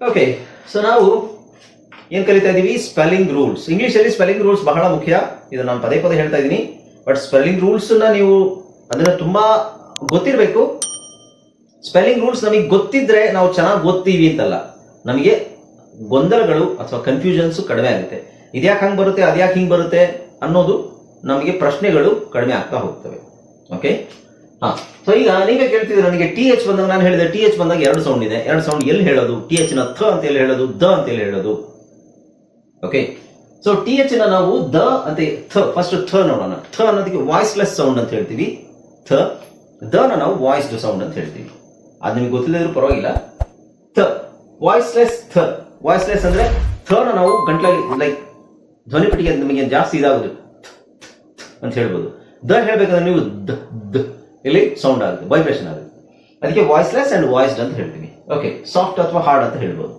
Okay so ನಾವು ಏನ್ ಕಲಿತಾ ಇದೀವಿ? ಸ್ಪೆಲ್ಲಿಂಗ್ ರೂಲ್ಸ್ ಇಂಗ್ಲಿಷ್ ಅಲ್ಲಿ ಸ್ಪೆಲ್ಲಿಂಗ್ ರೂಲ್ಸ್ ಬಹಳ ಮುಖ್ಯ. ಇದು ನಾನು ಪದೇ ಪದೇ ಹೇಳ್ತಾ ಇದ್ದೀನಿ ಬಟ್ ಸ್ಪೆಲ್ಲಿಂಗ್ ರೂಲ್ಸ್ ನೀವು ಅದನ್ನ ತುಂಬಾ ಗೊತ್ತಿರಬೇಕು. ಸ್ಪೆಲ್ಲಿಂಗ್ ರೂಲ್ಸ್ ನಮಗೆ ಗೊತ್ತಿದ್ರೆ ನಾವು ಚೆನ್ನಾಗಿ ಓದ್ತೀವಿ ಅಂತಲ್ಲ. ನಮಗೆ ಗೊಂದಲಗಳು ಅಥವಾ ಕನ್ಫ್ಯೂಷನ್ಸ್ ಕಡಿಮೆ ಆಗುತ್ತೆ. ಇದ್ಯಾಕೆ ಹಂಗೆ ಬರುತ್ತೆ, ಅದ್ಯಾಕೆ ಹಿಂಗೆ ಬರುತ್ತೆ ಅನ್ನೋದು ನಮಗೆ ಪ್ರಶ್ನೆಗಳು ಕಡಿಮೆ ಆಗ್ತಾ ಹೋಗ್ತವೆ. ಓಕೆ ಹಾ ಸೊ ಈಗ ನೀವೇ ಕೇಳ್ತಿದ್ರೆ ನನಗೆ ಟಿ ಎಚ್ ಬಂದಾಗ ನಾನು ಹೇಳಿದೆ, ಟಿ ಎಚ್ ಬಂದಾಗ ಎರಡು ಸೌಂಡ್ ಇದೆ. ಎರಡು ಸೌಂಡ್ ಎಲ್ಲಿ ಹೇಳೋದು? ಟಿ ಎಚ್ನ ಥ ಅಂತ ಎಲ್ಲಿ ಹೇಳೋದು? ದ ಅಂತ ಎಲ್ಲಿ ಹೇಳೋದು? ಓಕೆ ಸೊ ಟಿ ಎಚ್ನ ನಾವು ದ ಅಂತ ಥ ಫಸ್ಟ್ ಥ ನೋಡೋಣ. ಥ ಅನ್ನೋದಕ್ಕೆ ವಾಯ್ಸ್ಲೆಸ್ ಸೌಂಡ್ ಅಂತ ಹೇಳ್ತೀವಿ. ಥ, ದ ನ ನಾವು ವಾಯ್ಸ್ಡ್ ಸೌಂಡ್ ಅಂತ ಹೇಳ್ತೀವಿ. ಅದು ನಿಮಗೆ ಗೊತ್ತಿಲ್ಲದ್ರು ಪರವಾಗಿಲ್ಲ. ಥ ವಾಯ್ಸ್ಲೆಸ್ ಥ. ವಾಯ್ಸ್ಲೆಸ್ ಅಂದ್ರೆ ಥ ನ ನಾವು ಗಂಟ್ಲಾಗಿ ಲೈಕ್ ಧ್ವನಿ ಪೆಟ್ಟಿಗೆ ನಿಮಗೆ ಜಾಸ್ತಿ ಇದಾಗುದು. ಅಂತ ಹೇಳ್ಬೋದು. ದ ಹೇಳ್ಬೇಕಂದ್ರೆ ನೀವು ದ ದ. ಇಲ್ಲಿ ಸೌಂಡ್ ಆಗುತ್ತೆ ವೈಬ್ರೇಷನ್ ಆಗುತ್ತೆ. ಅದಕ್ಕೆ ವಾಯ್ಸ್ಲೆಸ್ ಅಂಡ್ ವಾಯ್ಸ್ಡ್ ಅಂತ ಹೇಳ್ತೀನಿ. ಓಕೆ ಸಾಫ್ಟ್ ಅಥವಾ ಹಾರ್ಡ್ ಅಂತ ಹೇಳ್ಬೋದು.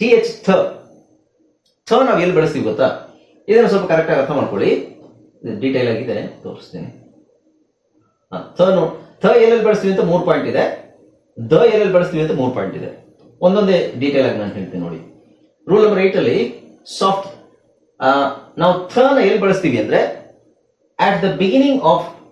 ಟಿ ಎಚ್ ಥ ಥ ನಾವು ಎಲ್ಲಿ ಬಳಸ್ತೀವಿ ಗೊತ್ತಾ? ಇದನ್ನು ಸ್ವಲ್ಪ ಕರೆಕ್ಟ್ ಆಗಿ ಅರ್ಥ ಮಾಡ್ಕೊಳ್ಳಿ. ಡೀಟೇಲ್ ಆಗಿದೆ ತೋರಿಸ್ತೀನಿ. ಹ, ಥ ಎಲ್ಲೆಲ್ಲಿ ಬಳಸ್ತೀವಿ ಅಂತ ಮೂರು ಪಾಯಿಂಟ್ ಇದೆ. ದ ಎಲ್ಲೆಲ್ಲಿ ಬಳಸ್ತೀವಿ ಅಂತ ಮೂರು ಪಾಯಿಂಟ್ ಇದೆ. ಒಂದೊಂದೇ ಡೀಟೇಲ್ ಆಗಿ ನಾನು ಹೇಳ್ತೀನಿ ನೋಡಿ. ರೂಲ್ ನಂಬರ್ ಏಟ್ ಅಲ್ಲಿ ಸಾಫ್ಟ್ ನಾವು ನ ಎಲ್ಲಿ ಬಳಸ್ತೀವಿ ಅಂದ್ರೆ at the beginning of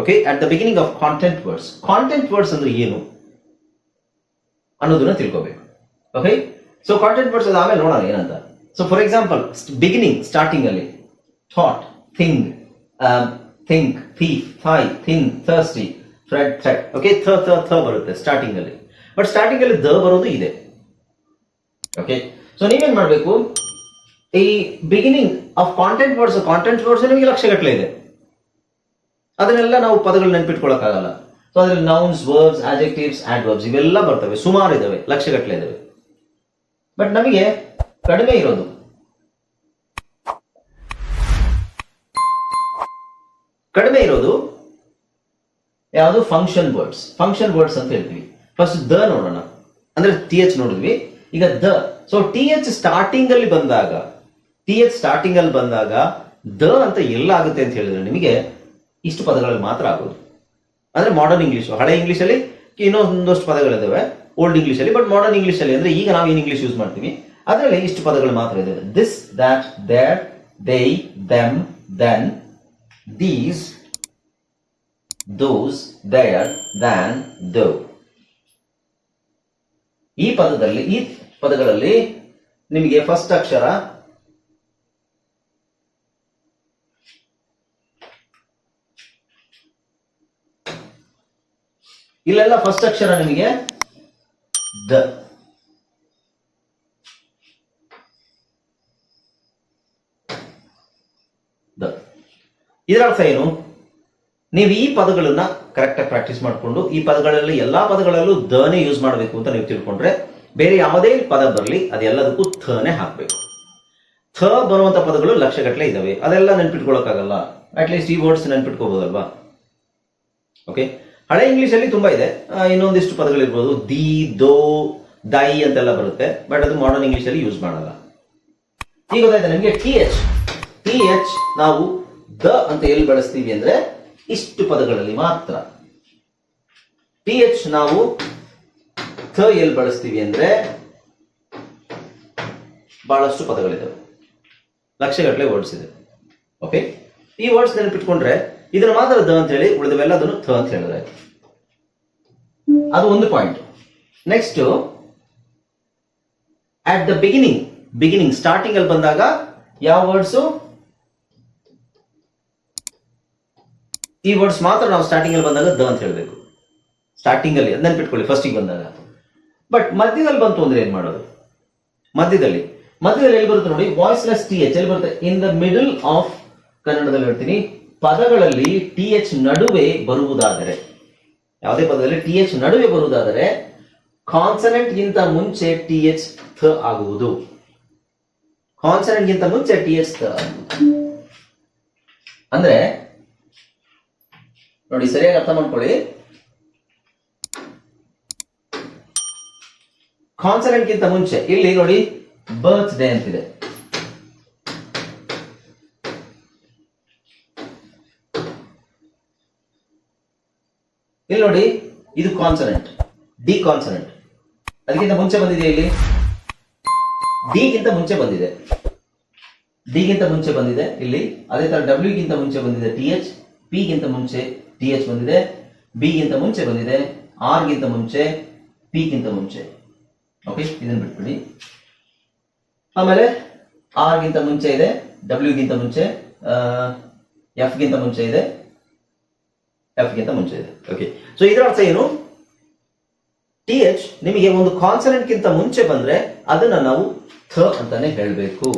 Okay, at the beginning of content words content words ಅಂದ್ರೆ ಏನು? ಅನ್ನೋದನ್ನ ತಿಳ್ಕೋಬೇಕು. ಓಕೆ ಸೊ ಕಾಂಟೆಂಟ್ ವರ್ಡ್ಸ್ ಆಮೇಲೆ ನೋಡೋಣ ಏನಂತ. So for example beginning starting ಅಲ್ಲಿ. Thought thing think thief thigh thing thirsty Fred thread okay th th th ಬರುತ್ತೆ starting ಅಲ್ಲಿ. ಬಟ್ ಸ್ಟಾರ್ಟಿಂಗ್ ಅಲ್ಲಿ ದ ಬರೋದು ಇದೆ. ಓಕೆ ಸೊ ನೀವೇನ್ ಮಾಡಬೇಕು? ಈ beginning of content words content words ನಿಮಗೆ ಲಕ್ಷಗಟ್ಟಲೆ ಇದೆ. ಅದನ್ನೆಲ್ಲ ನಾವು ಪದಗಳು ನೆನ್ಪಿಟ್ಕೊಳ್ಳೋಕ್ಕಾಗಲ್ಲ ಸೊ ಅದ್ರಲ್ಲಿ ನೌನ್ಸ್ ವರ್ಬ್ಸ್ ಆಜೆಕ್ಟಿವ್ಸ್ ವರ್ಬ್ಸ್ ಇವೆಲ್ಲ ಬರ್ತವೆ. ಸುಮಾರು ಇದಾವೆ. ಲಕ್ಷಗಟ್ಟಲೆ ಇದಾವೆ. ಬಟ್ ನಮಗೆ ಕಡಿಮೆ ಇರೋದು. ಕಡಿಮೆ ಇರೋದು ಯಾವುದು? ಫಂಕ್ಷನ್ ವರ್ಡ್ಸ್ ಫಂಕ್ಷನ್ ವರ್ಡ್ಸ್ ಅಂತ ಹೇಳ್ತೀವಿ. ಫಸ್ಟ್ ದ ನೋಡೋಣ. ಅಂದ್ರೆ ಟಿ ಎಚ್ ನೋಡಿದ್ವಿ. ಈಗ the. So T H starting ಅಲ್ಲಿ ಬಂದಾಗ ಟಿ ಎಚ್ ಸ್ಟಾರ್ಟಿಂಗ್ ಅಲ್ಲಿ ಬಂದಾಗ ದ ಅಂತ ಎಲ್ಲ ಆಗುತ್ತೆ ಅಂತ ಹೇಳಿದ್ರೆ ನಿಮಗೆ ಇಷ್ಟು ಪದಗಳಲ್ಲಿ ಮಾತ್ರ ಆಗೋದು. ಅಂದರೆ ಮಾಡರ್ನ್ ಇಂಗ್ಲೀಷು ಹಳೆ ಇಂಗ್ಲೀಷಲ್ಲಿ ಇನ್ನೊಂದಷ್ಟು ಪದಗಳಿದ್ದಾವೆ ಓಲ್ಡ್ ಇಂಗ್ಲೀಷಲ್ಲಿ ಬಟ್ ಮಾಡರ್ನ್ ಇಂಗ್ಲೀಷಲ್ಲಿ ಅಂದರೆ ಅಂದ್ರೆ ಈಗ ನಾವು ಏನು ಇಂಗ್ಲೀಷ್ ಯೂಸ್ ಮಾಡ್ತೀವಿ. ಅದರಲ್ಲಿ ಇಷ್ಟು ಪದಗಳು ಮಾತ್ರ ಇದ್ದಾವೆ this that there they them then these those there than though ಈ ಪದದಲ್ಲಿ, ಈ ಪದಗಳಲ್ಲಿ ನಿಮಗೆ ಫಸ್ಟ್ ಅಕ್ಷರ ಇಲ್ಲೆಲ್ಲ ಫಸ್ಟ್ ಅಕ್ಷರ ನಿಮಗೆ ದ. ದ. ಇದರ ಏನು? ನೀವು ಈ ಪದಗಳನ್ನ ಕರೆಕ್ಟಾಗಿ ಪ್ರಾಕ್ಟೀಸ್ ಮಾಡಿಕೊಂಡು ಈ ಪದಗಳಲ್ಲಿ ಎಲ್ಲಾ ಪದಗಳಲ್ಲೂ ದನೇ ಯೂಸ್ ಮಾಡಬೇಕು ಅಂತ ನೀವು ತಿಳ್ಕೊಂಡ್ರೆ ಬೇರೆ ಯಾವುದೇ ಪದ ಬರಲಿ ಅದೆಲ್ಲದಕ್ಕೂ ಥನೇ ಹಾಕಬೇಕು. ಥ ಬರುವಂತ ಪದಗಳು ಲಕ್ಷಗಟ್ಟಲೆ ಇದಾವೆ. ಅದೆಲ್ಲ ನೆನ್ಪಿಟ್ಕೊಳಕ್ಕಾಗಲ್ಲ. ಅಟ್ಲೀಸ್ಟ್ ಈ ವರ್ಡ್ಸ್ ನೆನ್ಪಿಟ್ಕೋಬಹುದಲ್ವಾ ಓಕೆ ಹಳೆ ಇಂಗ್ಲಿಷ್ ಅಲ್ಲಿ ತುಂಬಾ ಇದೆ. ಇನ್ನೊಂದಿಷ್ಟು ಪದಗಳಿರ್ಬೋದು ದಿ, ದೋ, ದೈ ಅಂತೆಲ್ಲ ಬರುತ್ತೆ. ಬಟ್ ಅದು ಮಾಡರ್ನ್ ಇಂಗ್ಲಿಷ್ ಅಲ್ಲಿ ಯೂಸ್ ಮಾಡಲ್ಲ. ಈಗ ಗೊತ್ತಾಯ್ತಾ ನಿಮಗೆ? ಟಿ ಎಚ್ ಟಿ ಎಚ್ ನಾವು ದ ಅಂತ ಎಲ್ಲಿ ಬಳಸ್ತೀವಿ ಅಂದ್ರೆ ಇಷ್ಟು ಪದಗಳಲ್ಲಿ ಮಾತ್ರ. ಟಿ ಎಚ್ ನಾವು ಥ ಎಲ್ಲಿ ಬಳಸ್ತೀವಿ ಅಂದ್ರೆ ಬಹಳಷ್ಟು ಪದಗಳಿದ್ದಾವೆ ಲಕ್ಷಗಟ್ಟಲೆ ವರ್ಡ್ಸ್ ಇದೆ. ಓಕೆ ಈ ವರ್ಡ್ಸ್ ನೆನಪಿಟ್ಕೊಂಡ್ರೆ ಇದನ್ನ ಮಾತ್ರ ದ ಅಂತ ಹೇಳಿ ಉಳಿದವೆಲ್ಲದನ್ನು ಥ ಅಂತ ಹೇಳಿದ್ರೆ ಅದು ಒಂದು point next at the beginning beginning starting ಅಲ್ಲಿ ಬಂದಾಗ ಯಾವ ವರ್ಡ್ಸು ಈ ವರ್ಡ್ಸ್ ಮಾತ್ರ ನಾವು ಸ್ಟಾರ್ಟಿಂಗ್ ಅಲ್ಲಿ ಬಂದಾಗ ದ ಅಂತ ಹೇಳಬೇಕು. ಸ್ಟಾರ್ಟಿಂಗ್ ಅಲ್ಲಿ ಅದನ್ನ ನೆನ್ಪಿಟ್ಕೊಳ್ಳಿ ಫಸ್ಟಿಗೆ ಬಂದಾಗ. ಬಟ್ ಮಧ್ಯದಲ್ಲಿ ಬಂತು ಅಂದ್ರೆ ಏನ್ ಮಾಡೋದು? ಮಧ್ಯದಲ್ಲಿ. ಮಧ್ಯದಲ್ಲಿ ಎಲ್ಲಿ ಬರುತ್ತೆ ನೋಡಿ ವಾಯ್ಸ್ಲೆಸ್ ಟಿ ಎಚ್ ಎಲ್ಲಿ ಬರುತ್ತೆ? ಇನ್ ದ ಮಿಡಲ್ ಆಫ್ ಕನ್ನಡದಲ್ಲಿ ಹೇಳ್ತೀನಿ. ಪದಗಳಲ್ಲಿ ಟಿ ಎಚ್ ನಡುವೆ ಬರುವುದಾದರೆ, ಯಾವುದೇ ಪದದಲ್ಲಿ ಟಿ ಎಚ್ ನಡುವೆ ಬರುವುದಾದರೆ ಕಾನ್ಸನೆಂಟ್ ಗಿಂತ ಮುಂಚೆ ಟಿ ಎಚ್ ಥ ಆಗುವುದು. ಕಾನ್ಸನೆಂಟ್ ಗಿಂತ ಮುಂಚೆ ಟಿ ಎಚ್ ಥ ಅಂದ್ರೆ, ನೋಡಿ ಸರಿಯಾಗಿ ಅರ್ಥ ಮಾಡ್ಕೊಳ್ಳಿ. ಕಾನ್ಸನೆಂಟ್ ಗಿಂತ ಮುಂಚೆ, ಇಲ್ಲಿ ನೋಡಿ ಬರ್ತ್ ಡೇ ಅಂತಿದೆ. ಇಲ್ಲಿ ನೋಡಿ, ಇದು ಕಾನ್ಸನೆಂಟ್ ಡಿ ಕಾನ್ಸನೆಂಟ್ ಅದಕ್ಕಿಂತ ಮುಂಚೆ ಬಂದಿದೆ ಇಲ್ಲಿ? ಡಿಗಿಂತ ಮುಂಚೆ ಬಂದಿದೆ. ಡಿ ಗಿಂತ ಮುಂಚೆ ಬಂದಿದೆ ಇಲ್ಲಿ. ಅದೇ ತರ ಡಬ್ಲ್ಯೂ ಗಿಂತ ಮುಂಚೆ ಬಂದಿದೆ ಟಿ ಎಚ್ ಪಿ ಗಿಂತ ಮುಂಚೆ ಟಿ ಎಚ್ ಬಂದಿದೆ. ಬಿ ಗಿಂತ ಮುಂಚೆ ಬಂದಿದೆ. ಆರ್ ಗಿಂತ ಮುಂಚೆ ಪಿ ಗಿಂತ ಮುಂಚೆ. ಓಕೆ ಇದನ್ನ ಬಿಟ್ಬಿಡಿ. ಆಮೇಲೆ ಆರ್ ಗಿಂತ ಮುಂಚೆ ಇದೆ ಡಬ್ಲ್ಯೂ ಗಿಂತ ಮುಂಚೆ ಎಫ್ ಗಿಂತ ಮುಂಚೆ ಇದೆ. ಎಫ್ ಗಿಂತ ಮುಂಚೆ ಇದೆ. ಓಕೆ ಸೊ ಇದರ ಅರ್ಥ ಏನು? ಟಿ ಎಚ್ ನಿಮಗೆ ಒಂದು ಕಾನ್ಸನೆಂಟ್ ಗಿಂತ ಮುಂಚೆ ಬಂದ್ರೆ ಅದನ್ನ ನಾವು ಥ ಅಂತಾನೆ ಹೇಳಬೇಕು.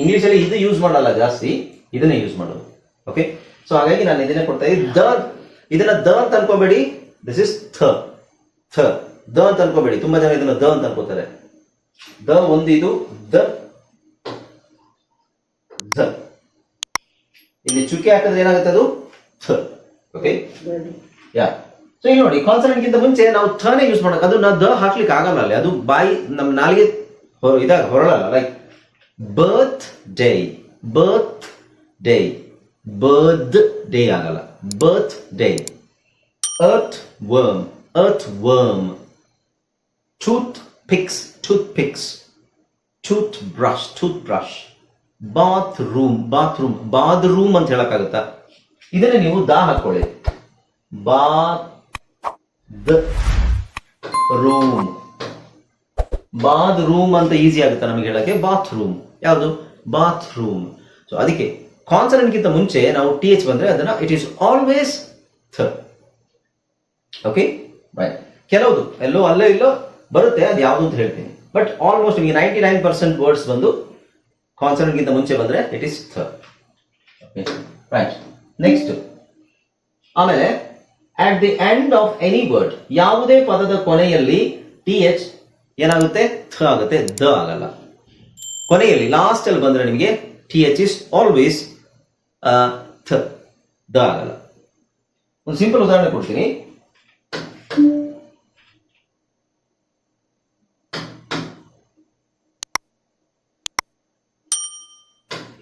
ಇಂಗ್ಲಿಷ್ ಅಲ್ಲಿ ಇದು ಯೂಸ್ ಮಾಡಲ್ಲ ಜಾಸ್ತಿ, ಇದನ್ನೇ ಯೂಸ್ ಮಾಡೋದು. ಓಕೆ ಸೊ ಹಾಗಾಗಿ ನಾನು ಇದನ್ನೇ ಕೊಡ್ತಾ ಇದ್ದೀನಿ. ದ, ಇದನ್ನ ದ ಅಂತ ಅನ್ಕೋಬೇಡಿ. This is th. ಥ. ದ ಅಂತ ಅನ್ಕೋಬೇಡಿ. ತುಂಬಾ ಜನ ಇದನ್ನ ದ ಅಂತ ಅನ್ಕೋತಾರೆ. ದ ಒಂದು ಇದು ದ ಇಲ್ಲಿ ಚುಕ್ಕೆ ಹಾಕಿದ್ರೆ ಏನಾಗುತ್ತೆ ಅದು? ಓಕೆ ಯಾ ಸೊ ಇಲ್ಲಿ ನೋಡಿ ಕಾನ್ಸನೆಂಟ್ ಗಿಂತ ಮುಂಚೆ ನಾವು ಥನೇ ಯೂಸ್ ಮಾಡಕ್ ಅದು ನಾವು ದ ಹಾಕ್ಲಿಕ್ಕೆ ಆಗಲ್ಲ ಅಲ್ಲಿ. ಅದು ಬಾಯಿ ನಮ್ಮ ನಾಲಿಗೆ ಇದಾಗ ಹೊರಳಲ್ಲ. Like birthday birthday birthday ಆಗಲ್ಲ. Birthday earthworm earthworm toothpicks toothpicks toothbrush toothbrush bathroom bathroom bathroom ಅಂತ ಹೇಳಕ್ಕಾಗುತ್ತಾ? ಇದನ್ನೇ ನೀವು ದಾ ಹಾಕೊಳ್ಳಿ. ಬಾತ್ ರೂಮ್ ಬಾತ್ ರೂಮ್ ಅಂತ ಈಸಿ ಆಗುತ್ತೆ ನಮಗೆ ಹೇಳಕ್ಕೆ? ಬಾತ್ ರೂಮ್ ಯಾವುದು? ಬಾತ್ ರೂಮ್ ಸೊ ಅದಕ್ಕೆ ಕಾನ್ಸನೆಂಟ್ ಗಿಂತ ಮುಂಚೆ ನಾವು ಟಿ ಎಚ್ ಬಂದ್ರೆ ಅದನ್ನ it is always ಥ okay right ಕೆಲವುದು, ಎಲ್ಲೋ ಅಲ್ಲೋ ಇಲ್ಲೋ ಬರುತ್ತೆ ಅದು ಯಾವುದು ಅಂತ ಹೇಳ್ತೀನಿ. ಬಟ್ ಆಲ್ಮೋಸ್ಟ್ ನಿಮಗೆ ನೈಂಟಿ ನೈನ್ ಪರ್ಸೆಂಟ್ ವರ್ಡ್ಸ್ ಬಂದು ಕಾನ್ಸನೆಂಟ್ ಗಿಂತ ಮುಂಚೆ ಬಂದ್ರೆ it is th right next ಆಮೇಲೆ at the end of any word ಯಾವುದೇ ಪದದ ಕೊನೆಯಲ್ಲಿ ಟಿ ಎಚ್ ಏನಾಗುತ್ತೆ? ಥ ಆಗುತ್ತೆ. ದ ಆಗಲ್ಲ. ಕೊನೆಯಲ್ಲಿ ಲಾಸ್ಟ್ ಅಲ್ಲಿ ಬಂದ್ರೆ ನಿಮಗೆ ಟಿ ಎಚ್ ಇಸ್ ಆಲ್ವೇಸ್ ಥ ದ ಆಗಲ್ಲ. ಒಂದು ಸಿಂಪಲ್ ಉದಾಹರಣೆ ಕೊಡ್ತೀನಿ.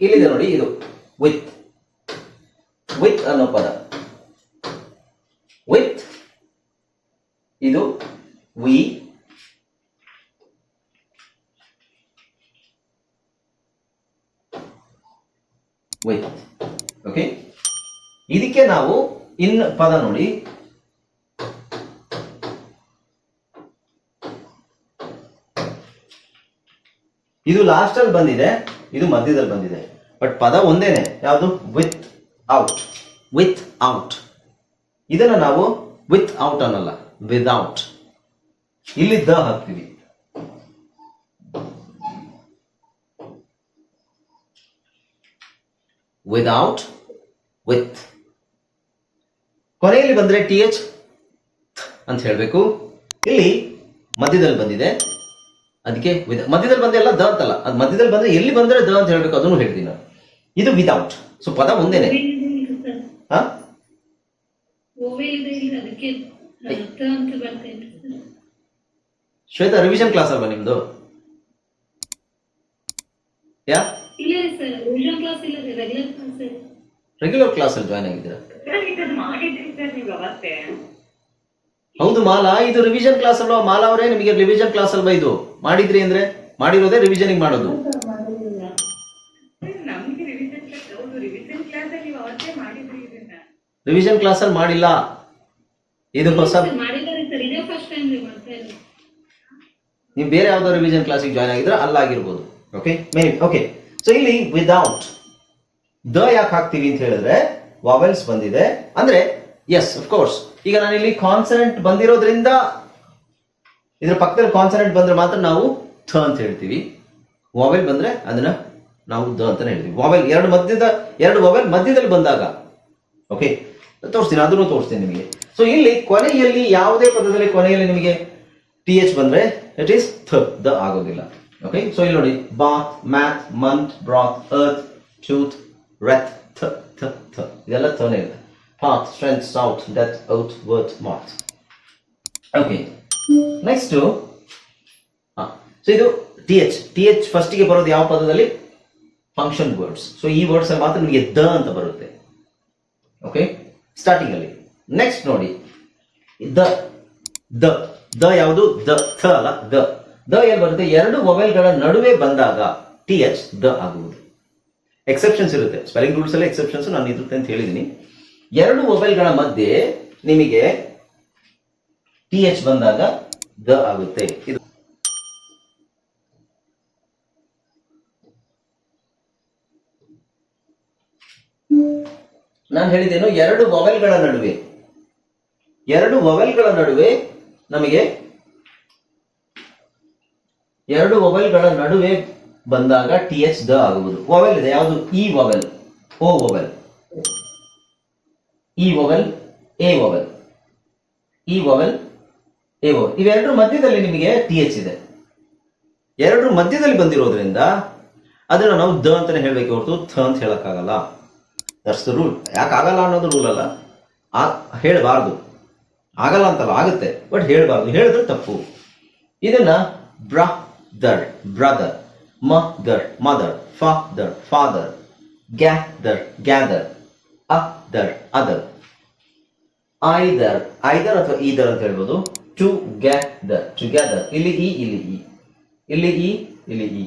ಇಲ್ಲಿದೆ ನೋಡಿ ಇದು ವಿತ್ ವಿತ್ ಅನ್ನೋ ಪದ. ವಿತ್ ಇದು ವಿ ವಿತ್ ಓಕೆ ಇದಕ್ಕೆ ನಾವು ಇನ್ ಪದ ನೋಡಿ. ಇದು ಲಾಸ್ಟ್ ಅಲ್ಲಿ ಬಂದಿದೆ. ಇದು ಮಧ್ಯದಲ್ಲಿ ಬಂದಿದೆ. ಬಟ್ ಪದ ಒಂದೇನೆ ಯಾವುದು? ವಿತ್ ಔಟ್ ವಿತ್ ಔಟ್ ಇದನ್ನ ನಾವು ವಿತ್ ಔಟ್ ಅನ್ನಲ್ಲ ವಿದೌಟ್ ಇಲ್ಲಿ ದ ಹಾಕ್ತೀವಿ. ವಿದೌಟ್ ವಿತ್ ಕೊನೆಯಲ್ಲಿ ಬಂದ್ರೆ ಟಿ ಎಚ್ ಅಂತ ಹೇಳಬೇಕು. ಇಲ್ಲಿ ಮಧ್ಯದಲ್ಲಿ ಬಂದಿದೆ. ಅದಕ್ಕೆ ವಿದ ಮಧ್ಯದಲ್ಲಿ ಬಂದ್ರೆ ಎಲ್ಲ ದ ಅಂತಲ್ಲ. ಅದು ಮಧ್ಯದಲ್ಲಿ ಬಂದ್ರೆ ಎಲ್ಲಿ ಬಂದ್ರೆ ದ ಅಂತ ಹೇಳ್ಬೇಕು, ಅದನ್ನು ಹೇಳ್ತೀನಿ ನಾನು. ಇದು ವಿದೌಟ್ ಸೊ ಪದ ಒಂದೇನೆ. ಶ್ವೇತಾ ರಿವಿಷನ್ ಕ್ಲಾಸ್ ಅಲ್ವಾ ನಿಮ್ದು? ಯಾ? ರೆಗ್ಯುಲರ್ ಕ್ಲಾಸ್ ಅಲ್ಲಿ ಜಾಯ್ನ್ ಆಗಿದ್ದೀರಾ ಸರ್ ಇದನ್ನ ಮಾಡಿದ್ರಿ ಸರ್ ನೀವು ಅವತ್ತೇ ಹೌದು ಮಾಲಾ ಇದು ರಿವಿಷನ್ ಕ್ಲಾಸ್ ಅಲ್ವಾ? ಮಾಲಾ ಅವರೇ ನಿಮಗೆ ರಿವಿಷನ್ ಕ್ಲಾಸ್ ಅಲ್ವಾ ಇದು? ಮಾಡಿದ್ರಿ ಅಂದ್ರೆ? ಮಾಡಿರೋದೇ ರಿವಿಷನಿಂಗ್ ಮಾಡೋದು. ರಿವಿಷನ್ ಕ್ಲಾಸ್ ಅಲ್ಲಿ ಮಾಡಿಲ್ಲ. ಇದು ಹೊಸ ನೀವು ಬೇರೆ ಯಾವ್ದೋ ರಿವಿಷನ್ ಕ್ಲಾಸಿಗೆ ಜಾಯ್ನ್ ಆಗಿದ್ರೆ ಅಲ್ಲಾಗಿರ್ಬೋದು. ಓಕೆ ಮೇ ಓಕೆ ಸೊ ಇಲ್ಲಿ ವಿದೌಟ್ ದ ಯಾಕೆ ಹಾಕ್ತೀವಿ ಅಂತ ಹೇಳಿದ್ರೆ ವಾವೆಲ್ಸ್ ಬಂದಿದೆ. ಅಂದ್ರೆ ಎಸ್ ಕೋರ್ಸ್ ಈಗ ನಾನು ಇಲ್ಲಿ ಕಾನ್ಸನೆಂಟ್ ಬಂದಿರೋದ್ರಿಂದ ಇದ್ರ ಪಕ್ಕದಲ್ಲಿ ಕಾನ್ಸನೆಂಟ್ ಬಂದ್ರೆ ಮಾತ್ರ ನಾವು ಥ ಅಂತ ಹೇಳ್ತೀವಿ. ವಾವೆಲ್ ಬಂದ್ರೆ ಅದನ್ನ ನಾವು ದ ಅಂತ ಹೇಳ್ತೀವಿ. ವಾವೆಲ್ ಎರಡು ಮಧ್ಯದ, ಎರಡು ವಾವೆಲ್ ಮಧ್ಯದಲ್ಲಿ ಬಂದಾಗ. ಓಕೆ ತೋರಿಸ್ತೀನಿ, ಅದನ್ನು ತೋರಿಸ್ತೀನಿ ನಿಮಗೆ. ಸೊ ಇಲ್ಲಿ ಕೊನೆಯಲ್ಲಿ ಯಾವುದೇ ಪದದಲ್ಲಿ ಕೊನೆಯಲ್ಲಿ ನಿಮಗೆ ಟಿ ಎಚ್ ಬಂದ್ರೆ ಇಟ್ ಈಸ್ ಥ ದ ಆಗೋದಿಲ್ಲ. ಓಕೆ ಸೊ ಇಲ್ಲಿ ನೋಡಿ. Bath math month, broth, earth tooth wreath, th th th. ಇದೆಲ್ಲ ಥನೇ ಇದೆ. Strength south death out worth moth okay next so ಇದು ಟಿ ಎಚ್ ಟಿ ಎಚ್ ಫಸ್ಟಿಗೆ ಬರೋದು ಯಾವ ಪದದಲ್ಲಿ? ಫಂಕ್ಷನ್ ವರ್ಡ್ಸ್ ಸೊ ಈ ವರ್ಡ್ಸ್ ಅಲ್ಲಿ ಮಾತ್ರ ನಿಮಗೆ ದ ಅಂತ ಬರುತ್ತೆ. ಓಕೆ ಸ್ಟಾರ್ಟಿಂಗ್ ಅಲ್ಲಿ. ನೆಕ್ಸ್ಟ್ ನೋಡಿ. ದ ದ ದ ಯಾವುದು? ದ, ಥ ಅಲ್ಲ, ದ. ದ ಎಲ್ಲಿ ಬರುತ್ತೆ? ಎರಡು ಮೊಬೈಲ್ಗಳ ನಡುವೆ ಬಂದಾಗ ಟಿ ಎಚ್ ದ ಆಗುವುದು. ಎಕ್ಸೆಪ್ಷನ್ಸ್ ಇರುತ್ತೆ. ಸ್ಪೆಲ್ಲಿಂಗ್ ರೂಲ್ಸ್ ಅಲ್ಲಿ ಎಕ್ಸೆಪ್ಷನ್ಸ್ ನಾನು ಇರುತ್ತೆ ಅಂತ ಹೇಳಿದ್ದೀನಿ. ಎರಡು ಮೊಬೈಲ್ಗಳ ಮಧ್ಯೆ ನಿಮಗೆ ಟಿ ಎಚ್ ಬಂದಾಗ ದ ಆಗುತ್ತೆ. ಇದು ನಾನು ಹೇಳಿದ್ದೇನು ಎರಡು ಮೊಬೈಲ್ಗಳ ನಡುವೆ. ಎರಡು ಮೊಬೈಲ್ಗಳ ನಡುವೆ ನಮಗೆ ಎರಡು ಮೊಬೈಲ್ಗಳ ನಡುವೆ ಬಂದಾಗ ಟಿ ಎಚ್ ದ ಆಗುವುದು. ಮೊಬೈಲ್ ಇದೆ, ಯಾವುದು? E mobile, O mobile. E mobile A mobile E mobile A mobile ಇವೆರಡರ ಮಧ್ಯದಲ್ಲಿ ನಿಮಗೆ ಟಿ ಎಚ್ ಇದೆ. ಎರಡರ ಮಧ್ಯದಲ್ಲಿ ಬಂದಿರೋದ್ರಿಂದ ಅದನ್ನ ನಾವು ದ ಅಂತಾನೆ ಹೇಳಬೇಕು ಹೊರತು ಥ ಅಂತ ಹೇಳೋಕ್ಕಾಗಲ್ಲ. ದಟ್ಸ್ ದ ರೂಲ್ ಯಾಕೆ ಆಗಲ್ಲ ಅನ್ನೋದು ರೂಲ್ ಅಲ್ಲ. ಆ, ಹೇಳಬಾರ್ದು. ಆಗಲ್ಲ ಅಂತಲ್ಲ ಆಗುತ್ತೆ ಬಟ್ ಹೇಳಬಾರ್ದು. ಹೇಳಿದ್ರೆ ತಪ್ಪು. ಇದನ್ನ brother mother mother mother father father gather gather other other either either ಅಥವಾ ಈದರ್ ಅಂತ ಹೇಳ್ಬೋದು. ಟು ಗ್ಯಾದರ್ ಟುಗೆದರ್ ಇಲ್ಲಿ ಇ ಇಲ್ಲಿ ಇ ಇಲ್ಲಿ ಇ ಇಲ್ಲಿ ಇ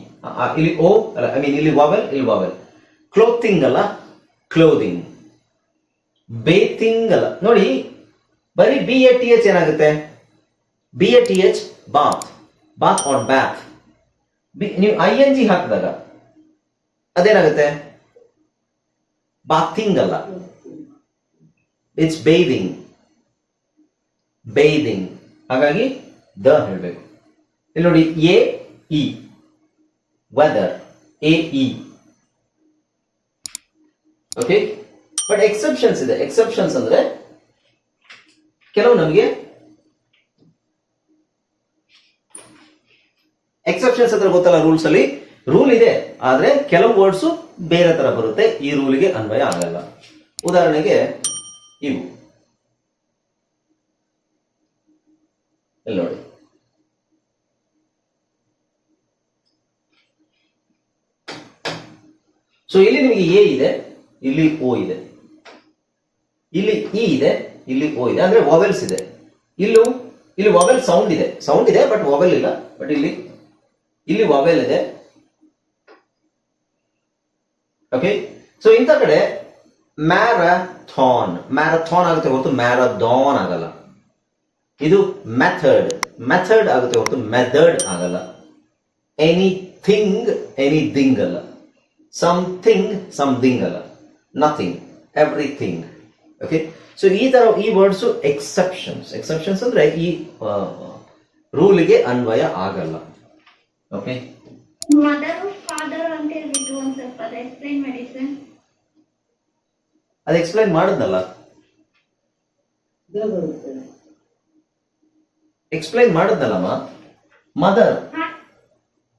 ಇಲ್ಲಿ ಓ ಐ ಮೀನ್ ಇಲ್ಲಿ ವಾವೆಲ್ ಇಲ್ಲಿ ವಾವೆಲ್ ಕ್ಲೋತಿಂಗ್ ಅಲ್ಲ ಕ್ಲೋದಿಂಗ್ ಬೇತಿಂಗ್ ಅಲ್ಲ. ನೋಡಿ, ಬರೀ ಬಿ ಎ ಟಿ ಎಚ್ ಏನಾಗುತ್ತೆ? B A T H bath bath or bath ನೀವು ಐ ಎನ್ ಜಿ ಹಾಕಿದಾಗ, ಅದೇನಾಗುತ್ತೆ? ಬಾತಿಂಗ್ ಅಲ್ಲ. ಇಟ್ಸ್ ಬೇದಿಂಗ್ ಬೇದಿಂಗ್ ಹಾಗಾಗಿ ದ ಹೇಳಬೇಕು. ಇಲ್ಲಿ ನೋಡಿ, A, E. Weather A, E. Okay but exceptions ಇದೆ. ಎಕ್ಸೆಪ್ಷನ್ಸ್ ಅಂದ್ರೆ ಕೆಲವು ನಮಗೆ ಎಕ್ಸೆಪ್ಷನ್ಸ್ ಅಂದ್ರೆ ಗೊತ್ತಲ್ಲ ರೂಲ್ಸ್ ಅಲ್ಲಿ? ರೂಲ್ ಇದೆ. ಆದ್ರೆ ಕೆಲವು ವರ್ಡ್ಸ್ ಬೇರೆ ತರ ಬರುತ್ತೆ. ಈ ರೂಲ್ಗೆ ಅನ್ವಯ ಆಗಲ್ಲ. ಉದಾಹರಣೆಗೆ ಇವು. ನೋಡಿ ಸೊ ಇಲ್ಲಿ ನಿಮಗೆ ಎ ಇದೆ, ಇಲ್ಲಿ ಓ ಇದೆ. ಇಲ್ಲಿ ಇ ಇದೆ, ಇಲ್ಲಿ ಓ ಇದೆ. ಅಂದ್ರೆ ವಾವೆಲ್ಸ್ ಇದೆ. ಇಲ್ಲೂ, ಇಲ್ಲಿ ವಾವೆಲ್ ಸೌಂಡ್ ಇದೆ. ಸೌಂಡ್ ಇದೆ ಬಟ್ ವಾವೆಲ್ ಇಲ್ಲ. ಬಟ್ ಇಲ್ಲಿ ಇಲ್ಲಿ ವಾವೆಲ್ ಇದೆ. ಓಕೆ ಸೊ ಇಂಥ ಕಡೆ ಮ್ಯಾರಥಾನ್ ಮ್ಯಾರಥಾನ್ ಆಗುತ್ತೆ ಹೊರತು ಮ್ಯಾರಥಾನ್ ಆಗಲ್ಲ. ಇದು ಮೆಥಡ್ ಮೆಥಡ್ ಆಗುತ್ತೆ ಹೊರತು ಮೆಥಡ್ ಆಗಲ್ಲ. ಎನಿಥಿಂಗ್ ಎನಿಥಿಂಗ್ ಅಲ್ಲ. ಸಮಥಿಂಗ್ ಸಮಥಿಂಗ್ ಅಲ್ಲ. ನಥಿಂಗ್ ಎವ್ರಿಥಿಂಗ್ ಓಕೆ ಸೊ ಈ ತರ ಈ ವರ್ಡ್ಸ್ ಎಕ್ಸೆಪ್ಷನ್ಸ್ ಎಕ್ಸೆಪ್ಷನ್ಸ್ ಅಂದ್ರೆ ಈ ರೂಲ್ಗೆ ಅನ್ವಯ ಆಗಲ್ಲ. ಓಕೆ ಮದರ್ ಫಾದರ್ ಅಂತ ಹೇಳ್ಬಿಟ್ಟು ಒಂದು ಸ್ವಲ್ಪ ಎಕ್ಸ್ಪ್ಲೈನ್ ಮಾಡಿ ಸರ್ ಅದು ಎಕ್ಸ್ಪ್ಲೈನ್ ಮಾಡಿದ್ನಲ್ಲ? ಎಕ್ಸ್ಪ್ಲೈನ್ ಮಾಡಿದ್ನಲ್ಲಮ್ಮ? ಮದರ್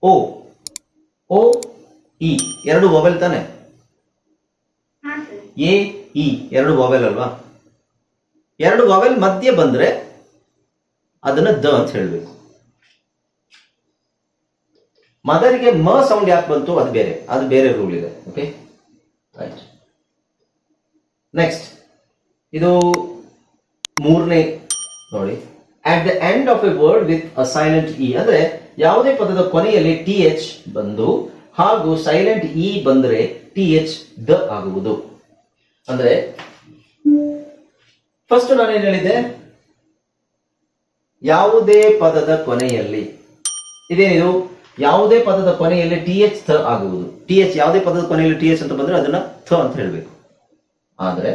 ಓ ಓ ಇ ಎರಡು ಮೊಬೈಲ್ ತಾನೆ? ಎ ಇ ಎರಡು ಮೊಬೈಲ್ ಅಲ್ವಾ? ಎರಡು ಮೊಬೈಲ್ ಮಧ್ಯೆ ಬಂದ್ರೆ ಅದನ್ನ ದ ಅಂತ ಹೇಳ್ಬೇಕು. ಮದರಿಗೆ ಮ ಸೌಂಡ್ ಯಾಕೆ ಬಂತು? ಅದು ಬೇರೆ. ಅದು ಬೇರೆ ರೂಲ್ ಇದೆ. ಓಕೆ ರೈಟ್ ನೆಕ್ಸ್ಟ್ ಇದು ಮೂರನೇ ನೋಡಿ. At the end of a word with a silent E ಅಂದ್ರೆ ಯಾವುದೇ ಪದದ ಕೊನೆಯಲ್ಲಿ ಟಿ ಎಚ್ ಬಂದು ಹಾಗೂ ಸೈಲೆಂಟ್ ಇ ಬಂದರೆ ಟಿ ಎಚ್ ದ ಆಗುವುದು. ಅಂದ್ರೆ ಫಸ್ಟ್ ನಾನೇನ್ ಹೇಳಿದ್ದೆ? ಯಾವುದೇ ಪದದ ಕೊನೆಯಲ್ಲಿ. ಇದೇನಿದು? ಯಾವುದೇ ಪದದ ಕೊನೆಯಲ್ಲಿ ಟಿ ಎಚ್ ಥ ಆಗುವುದು. ಟಿ ಎಚ್ ಯಾವುದೇ ಪದದ ಕೊನೆಯಲ್ಲಿ ಟಿ ಎಚ್ ಅಂತ ಬಂದ್ರೆ ಅದನ್ನ ಥ ಅಂತ ಹೇಳಬೇಕು. ಆದ್ರೆ,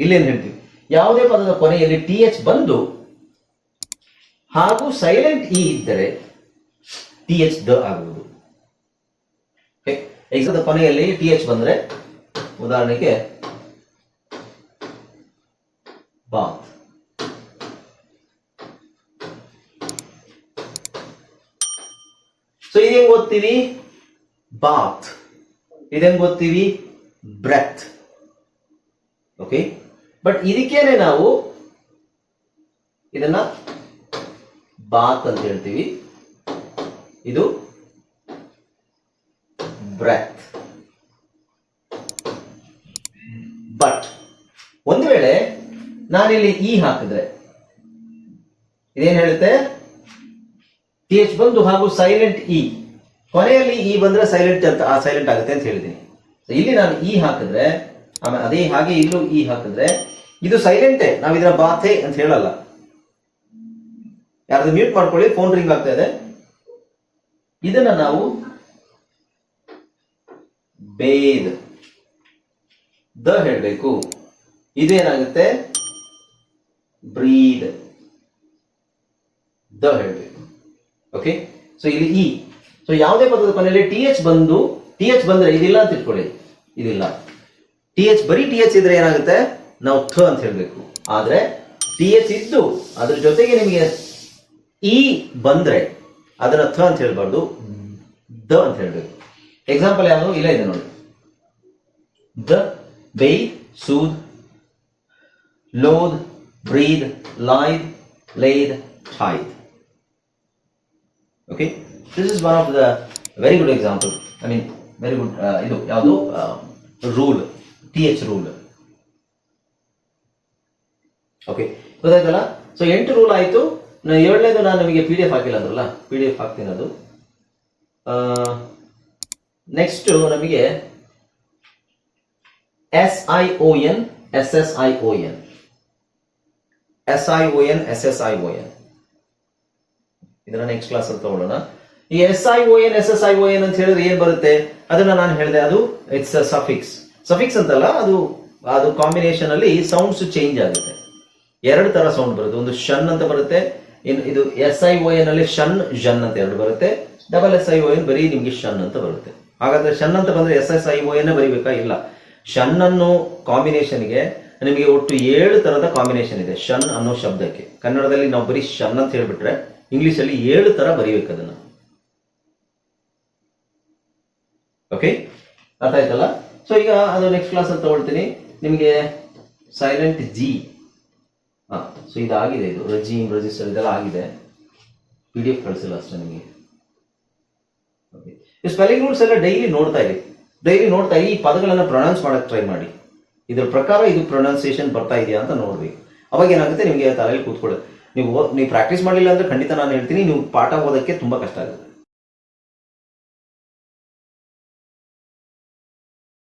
ಇಲ್ಲೇನು ಹೇಳ್ತೀವಿ? ಯಾವುದೇ ಪದದ ಕೊನೆಯಲ್ಲಿ ಟಿ ಎಚ್ ಬಂದು, ಹಾಗೂ ಸೈಲೆಂಟ್ ಇ ಇದ್ದರೆ, ಟಿ ಎಚ್ ದ ಆಗುವುದು. ಎಕ್ಸಾದ ಕೊನೆಯಲ್ಲಿ ಟಿ ಎಚ್ ಬಂದ್ರೆ, ಉದಾಹರಣೆಗೆ ಬಾತ್ ಸೊ ಇದೇನ್ ಓದ್ತೀವಿ? ಬಾತ್ ಇದೇನ್ ಓದ್ತೀವಿ? ಬ್ರೆತ್. ಓಕೆ ಬಟ್ ಇದಕ್ಕೇನೆ ನಾವು ಇದನ್ನ ಬಾತ್ ಅಂತ ಹೇಳ್ತೀವಿ. ಇದು ಬ್ರೆತ್. ಬಟ್ ಒಂದು ವೇಳೆ ನಾನಿಲ್ಲಿ ಇ ಹಾಕಿದ್ರೆ, ಇದೇನು ಹೇಳುತ್ತೆ? ಟಿ ಎಚ್ ಬಂದು ಹಾಗೂ ಸೈಲೆಂಟ್ ಇ ಕೊನೆಯಲ್ಲಿ ಇ ಬಂದ್ರೆ ಸೈಲೆಂಟ್ ಅಂತ, ಆ ಸೈಲೆಂಟ್ ಆಗುತ್ತೆ ಅಂತ ಹೇಳಿದ್ದೀನಿ. ಇಲ್ಲಿ ನಾನು ಇ ಹಾಕಿದ್ರೆ, ಆಮೇಲೆ ಅದೇ ಹಾಗೆ ಇಲ್ಲೂ ಇ ಹಾಕಿದ್ರೆ, ಇದು ಸೈಲೆಂಟೇ ನಾವು ಇದರ ಬಾತೆ ಅಂತ ಹೇಳಲ್ಲ. ಯಾರು ಮ್ಯೂಟ್ ಮಾಡ್ಕೊಳ್ಳಿ ಫೋನ್ ರಿಂಗ್ ಆಗ್ತಾ ಇದೆ. ಇದನ್ನ ನಾವು ಬೇದ್ ದ ಹೇಳಬೇಕು. ಇದೇನಾಗುತ್ತೆ? ಬ್ರೀದ್ ದ ಹೇಳಬೇಕು. ಓಕೆ ಸೊ ಇಲ್ಲಿ ಇ ಸೊ ಯಾವುದೇ ಪದದ ಕೊನೆಯಲ್ಲಿ ಟಿ ಎಚ್ ಬಂದು ಟಿ ಎಚ್ ಬಂದ್ರೆ ಇದಿಲ್ಲ ಅಂತ ಇಟ್ಕೊಳ್ಳಿ ಇದಿಲ್ಲ. ಟಿ ಎಚ್ ಬರೀ ಟಿ ಎಚ್ ಇದ್ರೆ ಏನಾಗುತ್ತೆ? ನಾವು ಥ ಅಂತ ಹೇಳಬೇಕು. ಆದ್ರೆ ಟಿ ಎಚ್ ಇದ್ದು ಅದ್ರ ಜೊತೆಗೆ ನಿಮಗೆ ಇ ಬಂದ್ರೆ ಅದನ್ನ ಥ ಅಂತ ಹೇಳ್ಬಾರ್ದು. ದ ಅಂತ ಹೇಳ್ಬೇಕು. ಎಕ್ಸಾಂಪಲ್ ಯಾವುದು? ಇಲ್ಲ ಇದೆ ನೋಡಿ. ದ by soothe, loathe, breathe lithe lathe ಹೈದ್ okay this is one of the very good example I mean very good ಇದು ಯಾವುದು? Rule T H rule okay ಗೊತ್ತಾಯ್ತಲ್ಲ? ಸೊ ಎಂಟು ರೂಲ್ ಆಯಿತು. ಏಳನೇದು ನಾನು ನಿಮಗೆ ಪಿ ಡಿ ಎಫ್ ಹಾಕಿಲ್ಲ ಅಂದ್ರಲ್ಲ? ಪಿ ಡಿ ಎಫ್ ಹಾಕ್ತೀನಿ ಅದು. ನೆಕ್ಸ್ಟ್ ನಮಗೆ S I O N S S I O N S I O N S S I O N ಇದನ್ನ ನೆಕ್ಸ್ಟ್ ಕ್ಲಾಸ್ ಅಲ್ಲಿ ತಗೊಳ್ಳೋಣ. ಈ S I O N S S I O N ಅಂತ ಹೇಳಿದ್ರೆ ಏನ್ ಬರುತ್ತೆ? ಅದನ್ನ ನಾನು ಹೇಳಿದೆ, ಅದು ಇಟ್ಸ್ ಅ ಸಫಿಕ್ಸ್ ಸಫಿಕ್ಸ್ ಅಂತಲ್ಲ, ಅದು ಅದು ಕಾಂಬಿನೇಷನ್ ಅಲ್ಲಿ ಸೌಂಡ್ಸ್ ಚೇಂಜ್ ಆಗುತ್ತೆ. ಎರಡು ತರ ಸೌಂಡ್ ಬರುತ್ತೆ. ಒಂದು ಶನ್ ಅಂತ ಬರುತ್ತೆ ಇನ್ನು ಇದು ಎಸ್ ಐ ಓ ಎನ್ ಅಲ್ಲಿ ಶನ್ ಜನ್ ಅಂತ ಎರಡು ಬರುತ್ತೆ. Double S I O N ಬರೀ ನಿಮ್ಗೆ ಶನ್ ಅಂತ ಬರುತ್ತೆ. ಹಾಗಾದ್ರೆ ಶನ್ ಅಂತ ಬಂದ್ರೆ S S I O N ಬರೀಬೇಕಾ? ಇಲ್ಲ. ಶನ್ ಅನ್ನೋ ಕಾಂಬಿನೇಷನ್ಗೆ ನಿಮಗೆ ಒಟ್ಟು ಏಳು ತರದ ಕಾಂಬಿನೇಷನ್ ಇದೆ. ಶನ್ ಅನ್ನೋ ಶಬ್ದಕ್ಕೆ. ಕನ್ನಡದಲ್ಲಿ ನಾವು ಬರೀ ಶನ್ ಅಂತ ಹೇಳ್ಬಿಟ್ರೆ ಇಂಗ್ಲಿಷ್ ಅಲ್ಲಿ ಏಳು ತರ ಬರೀಬೇಕು ಅದನ್ನ. ಓಕೆ ಅರ್ಥ ಆಯ್ತಲ್ಲ? ಸೊ ಈಗ ಅದು ನೆಕ್ಸ್ಟ್ ಕ್ಲಾಸ್ ಅಂತ ತಗೊಳ್ತೀನಿ. ನಿಮಗೆ ಸೈಲೆಂಟ್ ಜಿ ಹಾ ಸೊ ಇದಾಗಿದೆ ಇದು. ರಜೀಮ್ ರಜಿಸ್ಟರ್ ಇದೆಲ್ಲ ಆಗಿದೆ. ಪಿ ಡಿ ಎಫ್ ಕಳಿಸಿಲ್ಲ ಅಷ್ಟೇ ನಿಮಗೆ. ಓಕೆ ಈ ಸ್ಪೆಲ್ಲಿಂಗ್ ರೂಲ್ಸ್ ಎಲ್ಲ ಡೈಲಿ ನೋಡ್ತಾ ಇರಿ. ಡೈಲಿ ನೋಡ್ತಾ ಈ ಪದಗಳನ್ನು ಪ್ರೊನೌನ್ಸ್ ಮಾಡೋಕ್ಕೆ ಟ್ರೈ ಮಾಡಿ. ಇದ್ರ ಪ್ರಕಾರ ಇದು ಪ್ರೊನೌನ್ಸಿಯೇಷನ್ ಬರ್ತಾ ಇದೆಯಾ ಅಂತ ನೋಡ್ಬೇಕು. ಅವಾಗ ಏನಾಗುತ್ತೆ? ನಿಮಗೆ ತಲೆಯಲ್ಲಿ ಕೂತ್ಕೊಳ್ಳೋದು ನೀವು ನೀವು ಪ್ರಾಕ್ಟೀಸ್ ಮಾಡಲಿಲ್ಲ ಅಂದ್ರೆ ಖಂಡಿತ ನಾನು ಹೇಳ್ತೀನಿ. ನೀವು ಪಾಠ ಓದೋಕ್ಕೆ ತುಂಬಾ ಕಷ್ಟ ಆಗುತ್ತೆ.